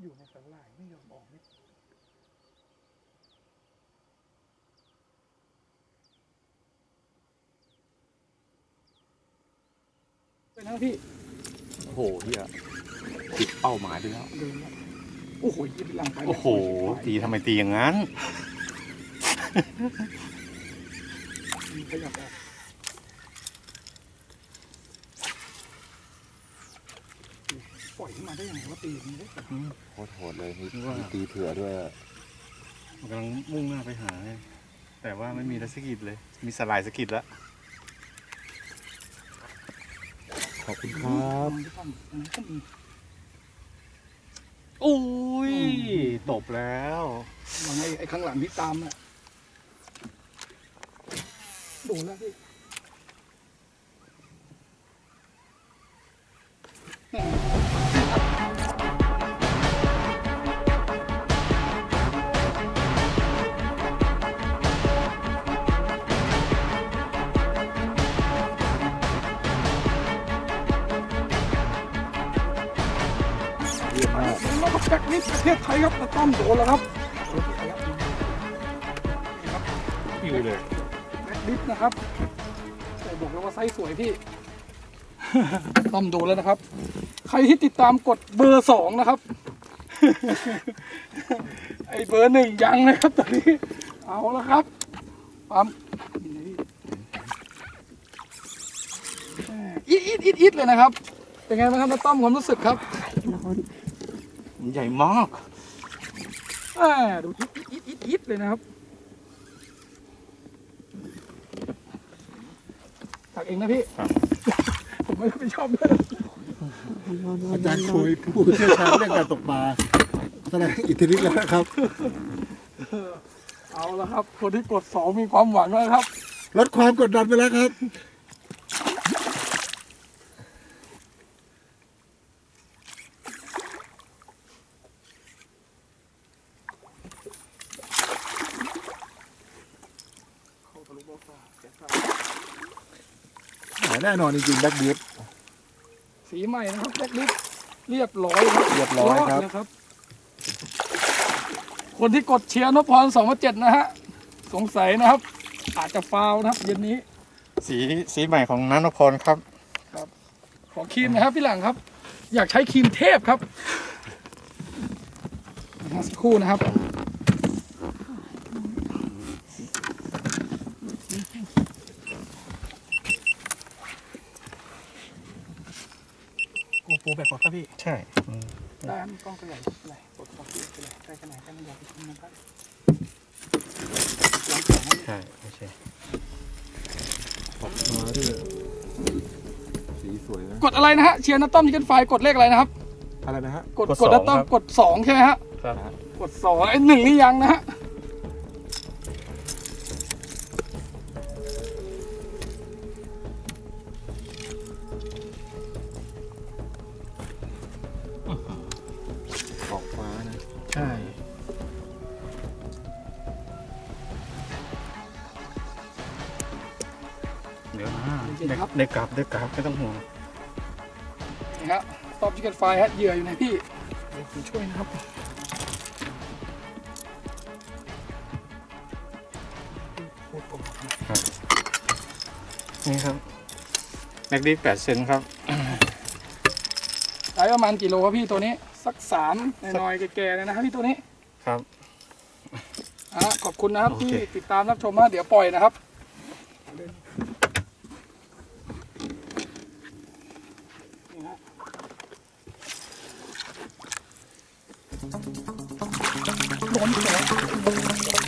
อยู่ในสาหร่ายไม่ยอมออกไม่เป็นนะพี่โอ้โหเฮียติดเป้าหมายไปแล้ว เดินแล้วโอ้โหยิบหลังไปโอ้โห ตีทำไมตีอย่างนั้น ขยับออก ปล่อยขึ้นมาได้ยังไงว่าตีอย่างนี้ได้โคตรโหดเลยมีว่ามีตีเผื่อด้วยอะมันกำลังมุ่งหน้าไปหาไงแต่ว่าไม่มีรัสกิดเลย มีสลายสกิดแล้ว ขอบคุณครับก็มีโอ้ยตบแล้วหลังไอ้ไอ้ข้างหลังที่ตามน่ะโดนแล้วพี่ เยี่ยมมากแล้วก็แบ็คนิดประเทศไทยครับตะต้อมโดนแล้วครับโดนที่ไทยครับนี่ครับอยู่เลย แบ็คลิฟนะครับแต่บอกแล้วว่าไซส์สวยพี่ ต้อมดูแล้วนะครับ ใครที่ติดตามกดเบอร์สองนะครับ ไอเบอร์หนึ่งยังนะครับตอนนี้ เอาแล้วครับปั๊มนี่นะพี่อิดอิดอิดอิดเลยนะครับ เป็นไงบ้างครับน้าต้อมความรู้สึกครับใหญ่มากอ่าดูอิดอิดอิดอิดเลยนะครับตักเองนะพี่ ผมไม่ไม่ชอบด้วยอาจารย์คุยผู้เชี่ยวชาญเรื่องการตกปลาแสดงอิทธิฤทธิ์แล้วนะครับ เอาละครับ คนที่กดสองมีความหวังแล้วครับ ลดความกดดันไปแล้วครับ แน่นอนจริงๆแบ็กบีฟ สีใหม่นะครับแจ็คลิฟเรียบร้อยครับเรียบร้อยครับดนะครับ คนที่กดเชียร์นพพรสองเจ็ดนะฮะสงสัยนะครับ อาจจะฟาวล์นะครับเย็นนี้สีสีใหม่ของนันทพรครับ ขอครีมนะครับพี่หลังครับ อยากใช้ครีมเทพครับมาสักครู่นะครับ โอ้โหแบบกดครับพี่ใช่อืมได้ครับกล้องตัวใหญ่ไหนกดกดไปเลยใกล้ขนาดใกล้ไม่อยากไปชิมนะครับลองแข่งให้ใช่โอเคมาด้วยสีสวยนะกดอะไรนะฮะเชียร์นัตต้อมชิคเก้นไฟกดเลขอะไรนะครับอะไรนะฮะกดกดนัตต้อมกดสองใช่ไหมฮะครับกดสองไอ้หนึ่งนี่ยังนะฮะ เดี๋ยวนะได้ได้กลับได้กลับไม่ต้องห่วงนี่ฮะต้อมชิคเก้นไฟฮะเหยื่ออยู่ไหนพี่เดี๋ยวผมช่วยนะครับนี่ครับแม็กดีแปดเซนครับ ได้ประมาณกี่โลครับพี่ตัวนี้ สักสามน้อยๆแก่ๆเลยนะครับพี่ตัวนี้ครับ อะขอบคุณนะครับโอเคที่ติดตามรับชมนะเดี๋ยวปล่อยนะครับ Đúng rồi.